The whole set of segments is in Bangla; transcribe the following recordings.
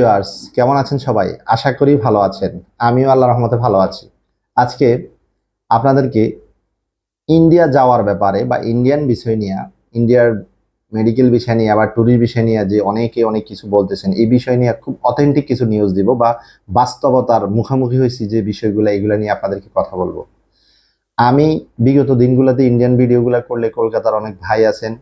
ভিউয়ার্স, কেমন আছেন সবাই? আশা করি ভালো আছেন। আমিও আল্লাহ রহমতে ভালো আছি। আজকে আপনাদেরকে ইন্ডিয়া যাওয়ার ব্যাপারে বা ইন্ডিয়ান বিষয় নিয়ে, ইন্ডিয়ার মেডিকেল বিষয় নিয়ে, আবার ট্যুরিস্ট বিষয় নিয়ে যে অনেকে অনেক কিছু বলতেছেন, এই বিষয় নিয়ে খুব অথেন্টিক কিছু নিউজ দিব বা বাস্তবতার মুখোমুখি হয়েছি যে বিষয়গুলো এগুলো নিয়ে আপনাদেরকে কথা বলব। আমি বিগত দিনগুলোতে ইন্ডিয়ান ভিডিওগুলো করলে কলকাতার অনেক ভাই আছেন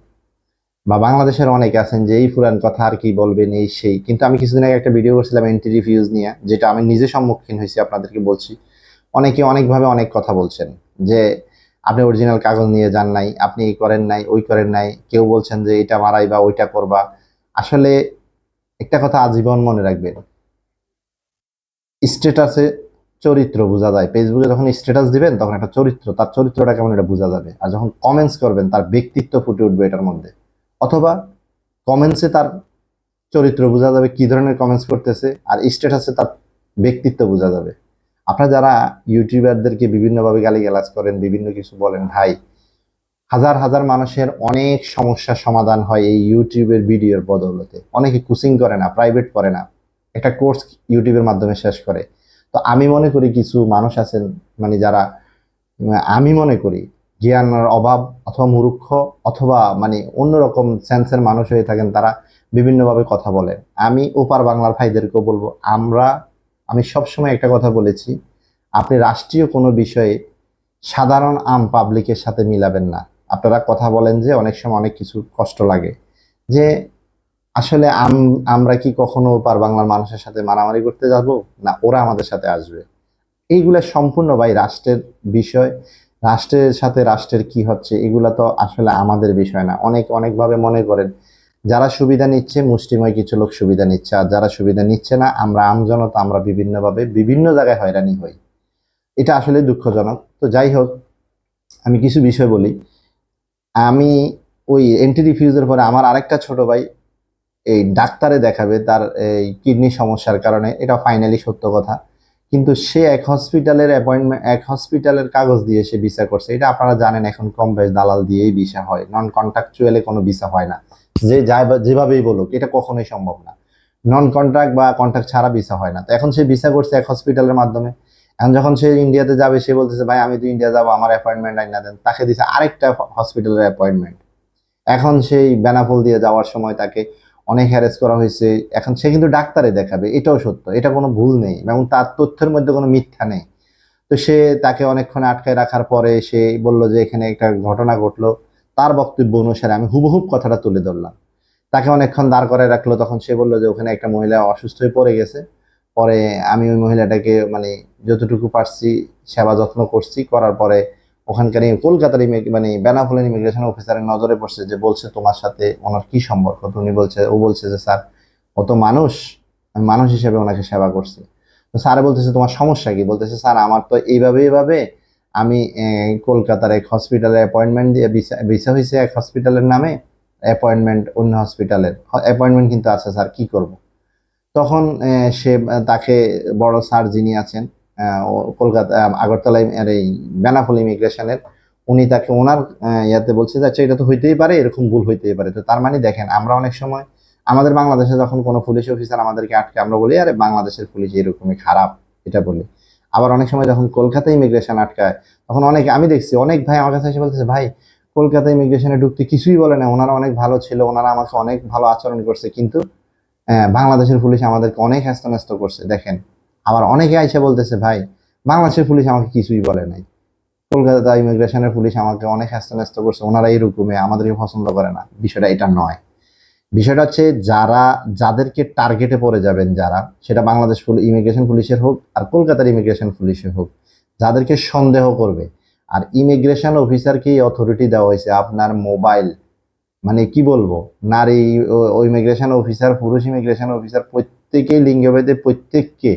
বা বাংলাদেশের অনেক আছেন যে এই পুরান কথা আর কি বলবেন, এই সেই। কিন্তু আমি কিছুদিন আগে একটা ভিডিও করছিলাম এন্টি রিভিউজ নিয়ে, যেটা আমি নিজে সম্মুখীন হয়েছি আপনাদেরকে বলছি। অনেকে অনেকভাবে অনেক কথা বলছেন যে, আপনি অরিজিনাল কাগজ নিয়ে যান নাই, আপনি এই করেন নাই, ওই করেন নাই। কেউ বলছেন যে, এটা মারাই বা ওইটা করবা। আসলে একটা কথা আজীবন মনে রাখবেন। স্ট্যাটাসে চরিত্র বোঝা যায়। ফেসবুকে যখন স্ট্যাটাস দিবেন, তখন একটা চরিত্র, তার চরিত্রটা কেমন এটা বোঝা যাবে। আর যখন কমেন্টস করবেন, তার ব্যক্তিত্ব ফুটে উঠবে এটার মধ্যে। অথবা কমেন্টসে তার চরিত্র বোঝা যাবে, কি ধরনের কমেন্টস করতেছে আর স্ট্যাটাসে তার ব্যক্তিত্ব বোঝা যাবে। আপনারা যারা ইউটিউবারদেরকে বিভিন্নভাবে গালিগালাজ করেন, বিভিন্ন কিছু বলেন, ভাই, হাজার হাজার মানুষের অনেক সমস্যার সমাধান হয় এই ইউটিউবের ভিডিওর বদৌলতে। অনেকে কোচিং করে না প্রাইভেট করে না, একটা কোর্স ইউটিউবের মাধ্যমে শেষ করে। তো আমি মনে করি কিছু মানুষ আছেন মানে যারা, আমি মনে করি জ্ঞানের অভাব অথবা মূর্খ অথবা মানে অন্যরকম সেন্সের মানুষ হয়ে থাকেন তারা বিভিন্নভাবে কথা বলেন আমি ওপার বাংলার ভাইদেরকেও বলব, আমরা, আমি সবসময় একটা কথা বলেছি, আপনি রাষ্ট্রীয় কোনো বিষয়ে সাধারণ আম পাবলিকের সাথে মিলাবেন না। আপনারা কথা বলেন যে অনেক সময় অনেক কিছু কষ্ট লাগে। যে আসলে আম, আমরা কি কখনো ওপার বাংলার মানুষের সাথে মারামারি করতে যাব? না, ওরা আমাদের সাথে আসবে। এইগুলা সম্পূর্ণ ভাই রাষ্ট্রের বিষয়। রাষ্ট্রের সাথে রাষ্ট্রের কি হচ্ছে, এগুলা তো আসলে আমাদের বিষয় না। অনেক, অনেকভাবে মনে করেন, যারা সুবিধা নিচ্ছে, মুষ্টিময় কিছু লোক সুবিধা নিচ্ছে, আর যারা সুবিধা নিচ্ছে না, আমরা আমজনতা, আমরা বিভিন্নভাবে বিভিন্ন জায়গায় হয়রানি হই। এটা আসলে দুঃখজনক। তো যাই হোক, আমি কিছু বিষয় বলি। আমি ওই এন্টি রিফিউজের পরে আমার আরেকটা ছোট ভাই, এই ডাক্তারে দেখাবে তার এই কিডনি সমস্যার কারণে। এটা ফাইনালি সত্য কথা। কিন্তু সে এক হসপিটালের অ্যাপয়েন্টমেন্ট এক হসপিটালের কাগজ দিয়ে সে ভিসা করছে। এটা আপনারা জানেন, এখন কম বেশ দালাল দিয়েই ভিসা হয়। নন কন্ট্রাকচুয়ালে কোনো ভিসা হয় না। যে যা যেভাবেই বলুক, এটা কখনোই সম্ভব না। নন কন্ট্রাক্ট বা কন্ট্রাক্ট ছাড়া ভিসা হয় না। তো এখন সে ভিসা করছে এক হসপিটালের মাধ্যমে। এখন যখন সে ইন্ডিয়াতে যাবে, সে বলতেছে, ভাই, আমি তো ইন্ডিয়া যাব, আমার অ্যাপয়েন্টমেন্ট আইনা দেন। তাকে দিছে আরেকটা হসপিটালের অ্যাপয়েন্টমেন্ট এখন সেই বেনাফল দিয়ে যাওয়ার সময় তাকে অনেক হ্যারেস করা হয়েছে। এখন সে কিন্তু ডাক্তারে দেখাবে, এটাও সত্য। এটা কোনো ভুল নেই এবং তার তথ্যের মধ্যে কোনো মিথ্যা নেই। তো সে তাকে অনেকক্ষণ আটকায় রাখার পরে সে বলল যে এখানে একটা ঘটনা ঘটলো। তার বক্তব্য অনুসারে আমি হুবহুব কথাটা তুলে ধরলাম। তাকে অনেকক্ষণ দাঁড় করে রাখল, তখন সে বলল যে ওখানে একটা মহিলা অসুস্থ হয়ে পড়ে গেছে। পরে আমি ওই মহিলাটাকে মানে যতটুকু পারছি সেবা যত্ন করছি। করার পরে ওখানকার কলকাতার মানে বেনাফুলের ইমিগ্রেশন অফিসারের নজরে পড়ছে যে বলছে তোমার সাথে ওনার কি সম্পর্ক? তো উনি বলছে, ও বলছে যে, স্যার, ও তো মানুষ মানুষ হিসেবে ওনাকে সেবা করছি। তো স্যার বলতেছে, তোমার সমস্যা কি? বলতেছে, স্যার, আমার তো এইভাবে এইভাবে আমি কলকাতার এক হসপিটালে অ্যাপয়েন্টমেন্ট দিয়ে, ভিসা হয়েছে এক হসপিটালের নামে অ্যাপয়েন্টমেন্ট অন্য হসপিটালের অ্যাপয়েন্টমেন্ট কিন্তু আছে, স্যার, কি করব? তখন সে, তাকে বড় স্যার যিনি আছেন কলকাতা আগরতলায় এই বেনাফুল ইমিগ্রেশনের, উনি তাকে ওনার ইয়াতে বলছে যে আচ্ছা এটা তো হইতেই পারে, এরকম ভুল হইতেই পারে। তো তার মানে দেখেন, আমরা অনেক সময়, আমাদের বাংলাদেশে যখন কোনো পুলিশ অফিসার আমাদেরকে আটকে, আমরা বলি, আরে, বাংলাদেশের পুলিশ এরকমই খারাপ, এটা বলি। আবার অনেক সময় যখন কলকাতা ইমিগ্রেশন আটকায়, তখন অনেক, আমি দেখছি, অনেক ভাই আমার কাছে এসে বলতেছে, ভাই, কলকাতা ইমিগ্রেশনে ঢুকতে কিছুই বলে না, ওনারা অনেক ভালো ছিল, ওনারা আমাকে অনেক ভালো আচরণ করছে, কিন্তু বাংলাদেশের পুলিশ আমাদেরকে অনেক হ্যাস্ত করছে। দেখেন আবার অনেকে আইসা বলতেছে, ভাই, বাংলাদেশের পুলিশ আমাকে কিছুই বলে নাই। কলকাতা ইমিগ্রেশনের পুলিশ আমাকে অনেক হ্যাস্ত করছে, ওনারা এইরকমই আমাদেরকে পছন্দ করে না। বিষয়টা এটা নয়। বিষয়টা হচ্ছে যারা, যাদেরকে টার্গেটে পড়ে যাবেন যারা, সেটা বাংলাদেশ ইমিগ্রেশন পুলিশের হোক আর কলকাতার ইমিগ্রেশন পুলিশের হোক, যাদেরকে সন্দেহ করবে। আর ইমিগ্রেশন অফিসারকে অথরিটি দেওয়া হয়েছে আপনার মোবাইল। মানে কি বলব, নারী ইমিগ্রেশন অফিসার, পুরুষ ইমিগ্রেশন অফিসার প্রত্যেকেই লিঙ্গভেদে প্রত্যেককে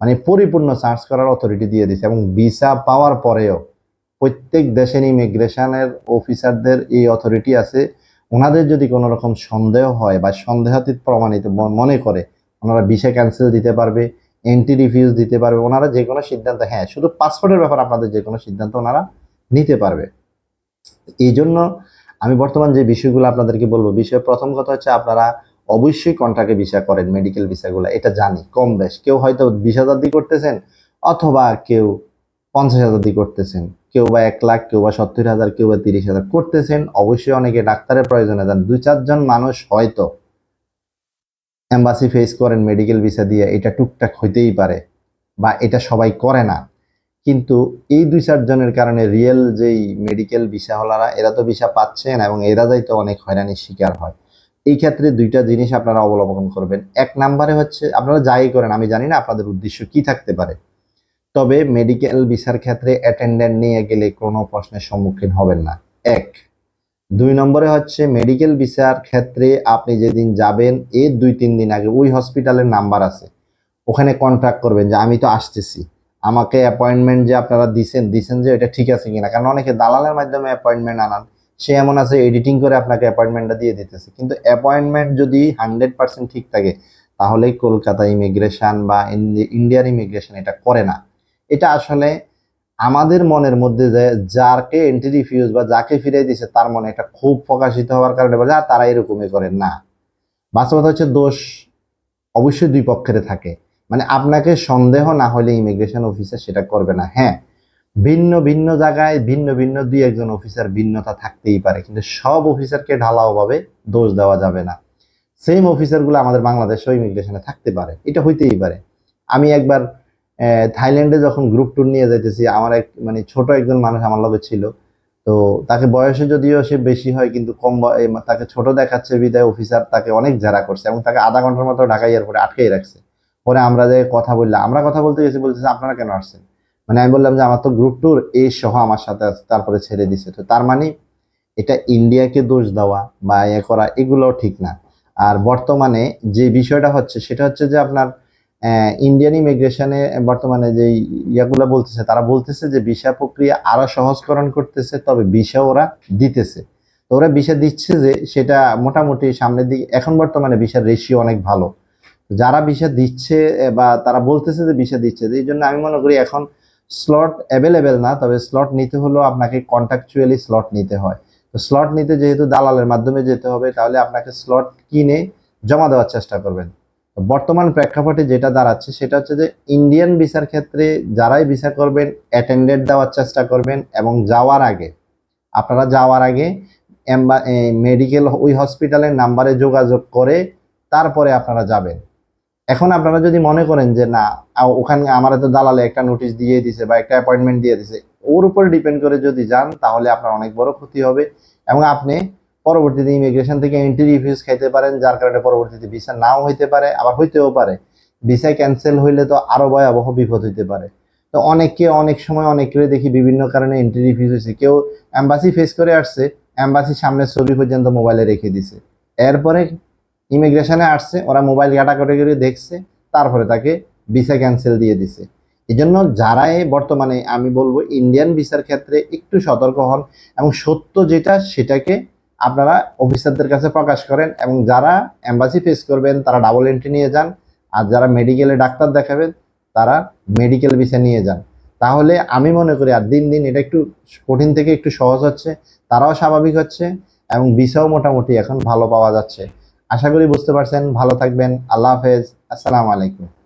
মানে পরিপূর্ণ সার্চ করার অথরিটি দিয়ে দিছে এবং ভিসা পাওয়ার পরেও প্রত্যেক দেশের ইমিগ্রেশনের অফিসারদের এই অথরিটি আছে। ওনাদের যদি কোনো রকম সন্দেহ হয় বা সন্দেহাতীত প্রমাণিত মনে করে, ওনারা ভিসা ক্যান্সেল দিতে পারবে এন্টি রিফিউজ দিতে পারবে, ওনারা যে কোনো সিদ্ধান্ত হ্যাঁ শুধু পাসপোর্টের ব্যাপার আপনাদের যে কোনো সিদ্ধান্ত ওনারা নিতে পারবে। এই জন্য আমি বর্তমান যে বিষয়গুলো আপনাদেরকে বলব বিষয় প্রথম কথা হচ্ছে আপনারা অবশ্যই কন্ট্রাক্টে ভিসা করেন মেডিকেল ভিসাগুলো এটা জানি, কম বেশ। কেউ হয়তো বিশ হাজার দিয়ে করতেছেন, অথবা কেউ পঞ্চাশ হাজার দিয়ে করতেছেন। কেউ বা এক লাখ, কেউ বা সত্তর হাজার, কেউ বা তিরিশ হাজার করতেছেন, অবশ্যই অনেকে ডাক্তারের প্রয়োজনে যান। দুই, চারজন মানুষ হয়তো এম্বাসি ফেস করেন মেডিকেল ভিসা দিয়ে, এটা টুকটাক হইতেই পারে, বা এটা সবাই করে না। কিন্তু এই দুই, চারজনের কারণে রিয়েল যেই মেডিকেল ভিসা হলারা এরা তো ভিসা পাচ্ছেন এবং এরা যাইতে অনেক হয়রানির শিকার হয়। এই ক্ষেত্রে দুইটা জিনিস আপনারা অবলম্বন করবেন। এক নাম্বারে হচ্ছে, আপনারা যাই করেন, আমি জানি না আপনাদের উদ্দেশ্য কি থাকতে পারে। তবে মেডিকেল ভিসার ক্ষেত্রে অ্যাটেন্ডেন্ট নিয়ে গেলে কোনো প্রশ্নের সম্মুখীন হবেন না। এক। দুই নম্বরে হচ্ছে মেডিকেল ভিসার ক্ষেত্রে আপনি যেদিন যাবেন এর দুই তিন দিন আগে ওই হসপিটালের নাম্বার আছে। ওখানে কন্ট্যাক্ট করবেন যে, আমি তো আসতেছি। আমাকে অ্যাপয়েন্টমেন্ট যে আপনারা দিছেন দিছেন যে, এটা ঠিক আছে কিনা? কারণ অনেকে দালালের মাধ্যমে অ্যাপয়েন্টমেন্ট আনান। সে এমন আছে এডিটিং করে আপনাকে অ্যাপয়েন্টমেন্টটা দিয়ে দিতেছে। কিন্তু অ্যাপয়েন্টমেন্ট যদি হান্ড্রেড পার্সেন্ট ঠিক থাকে তাহলে কলকাতা ইমিগ্রেশন বা ইন্ডিয়ার ইমিগ্রেশন এটা করে না। এটা আসলে আমাদের মনের মধ্যে যে যাকে এন্ট্রি রিফিউজ বা যাকে ফিরিয়ে দিছে তার মনে একটা খুব প্রকাশিত হওয়ার কারণে বলে "আ, তারা এরকমই করেন না। বাস্তবতা হচ্ছে দোষ অবশ্যই দুই পক্ষের থাকে। মানে আপনাকে সন্দেহ না হলে ইমিগ্রেশন অফিসার সেটা করবে না। হ্যাঁ ভিন্ন ভিন্ন জায়গায় ভিন্ন ভিন্ন দুই একজন অফিসার ভিন্নতা থাকতেই পারে, কিন্তু সব অফিসারকে ঢালাওভাবে দোষ দেওয়া যাবে না। সেম অফিসারগুলো আমাদের বাংলাদেশেও ইমিগ্রেশনে থাকতে পারে, এটা হইতেই পারে। আমি একবার থাইল্যান্ডে যখন গ্রুপ ট্যুর নিয়ে যাইতেছি, আমার এক মানে ছোট একজন মানুষ আমার লগে ছিল, তো তাকে বয়সে যদিও সে বেশি হয়, কিন্তু কম তাকে ছোট দেখাচ্ছে, বিদায় অফিসার তাকে অনেক জেরা করছে এবং তাকে আধা ঘণ্টার মতো ঢাকা এয়ারপোর্টে আটকেই রাখছে। পরে আমরা যে কথা বললাম, আমরা কথা বলতে গেছি, বলতেছি আপনারা কেন আসছেন? মানে আমি বললাম যে আমার তো গ্রুপ ট্যুর এই সহ আমার সাথে আছে, তারপরে ছেড়ে দিছে। তো তার মানে এটা ইন্ডিয়াকে দোষ দেওয়া বা ইয়ে করা, এগুলোও ঠিক না। আর বর্তমানে যে বিষয়টা হচ্ছে, সেটা হচ্ছে যে আপনার ইন্ডিয়ান ইমিগ্রেশনে বর্তমানে যে ইয়াগুলো বলতেছে, তারা বলতেছে যে ভিসা প্রক্রিয়া আরও সহজকরণ করতেছে, তবে ভিসা ওরা দিতেছে। তো ওরা ভিসা দিচ্ছে যে সেটা মোটামুটি সামনের দিকে, এখন বর্তমানে ভিসার রেশিও অনেক ভালো। যারা ভিসা দিচ্ছে, বা তারা বলতেছে যে ভিসা দিচ্ছে এই জন্য আমি মনে করি এখন স্লট অ্যাভেলেবেল না, তবে স্লট নিতে হলেও আপনাকে কন্ট্রাকচুয়ালি স্লট নিতে হয়। তো স্লট নিতে যেহেতু দালালের মাধ্যমে যেতে হবে, তাহলে আপনাকে স্লট কিনে জমা দেওয়ার চেষ্টা করবেন। বর্তমান প্রেক্ষাপটে যেটা দাঁড়াচ্ছে, সেটা হচ্ছে যে ইন্ডিয়ান ভিসার ক্ষেত্রে যারাই ভিসা করবেন অ্যাটেন্ডেন্ট দেওয়ার চেষ্টা করবেন এবং যাওয়ার আগে, আপনারা যাওয়ার আগে মেডিকেল ওই হসপিটালের নাম্বারে যোগাযোগ করে তারপরে আপনারা যাবেন। এখন আপনারা যদি মনে করেন যে না ওখানে আমার তো দালালে একটা নোটিশ দিয়ে দিছে বা একটা অ্যাপয়েন্টমেন্ট দিয়ে দিছে, ওর উপরে ডিপেন্ড করে যদি যান, তাহলে আপনার অনেক বড় ক্ষতি হবে এবং আপনি পরবর্তীতে ইমিগ্রেশন থেকে এন্ট্রি রিফিউজ খাইতে পারেন, যার কারণে পরবর্তীতে ভিসা নাও হইতে পারে, আবার হইতেও পারে। ভিসা ক্যান্সেল হইলে তো আরও ভয়াবহ বিপদ হইতে পারে। তো অনেককে অনেক সময় অনেকের দেখি বিভিন্ন কারণে এন্ট্রি রিফিউজ হয়েছে কেউ অ্যাম্বাসি ফেস করে আসছে অ্যাম্বাসির সামনে ছবি পর্যন্ত মোবাইলে রেখে দিছে। এরপরে ইমিগ্রেশনে আসছে, ওরা মোবাইল ঘাটাঘাটি করে দেখছে, তারপরে তাকে ভিসা ক্যান্সেল দিয়ে দিছে। এই জন্য যারাই বর্তমানে, আমি বলব, ইন্ডিয়ান ভিসার ক্ষেত্রে একটু সতর্ক হন এবং সত্য যেটা, সেটাকে আপনারা অফিসারদের কাছে প্রকাশ করেন এবং যারা এম্বাসি ফেস করবেন, তারা ডাবল এন্ট্রি নিয়ে যান, আর যারা মেডিকেলে ডাক্তার দেখাবেন, তারা মেডিকেল ভিসা নিয়ে যান। তাহলে আমি মনে করি, আর দিন দিন এটা একটু কঠিন থেকে একটু সহজ হচ্ছে, তারাও স্বাভাবিক হচ্ছে এবং ভিসাও মোটামুটি এখন ভালো পাওয়া যাচ্ছে। আশা করি বুঝতে পারছেন। ভালো থাকবেন। আল্লাহ হাফেজ। আসসালামু আলাইকুম।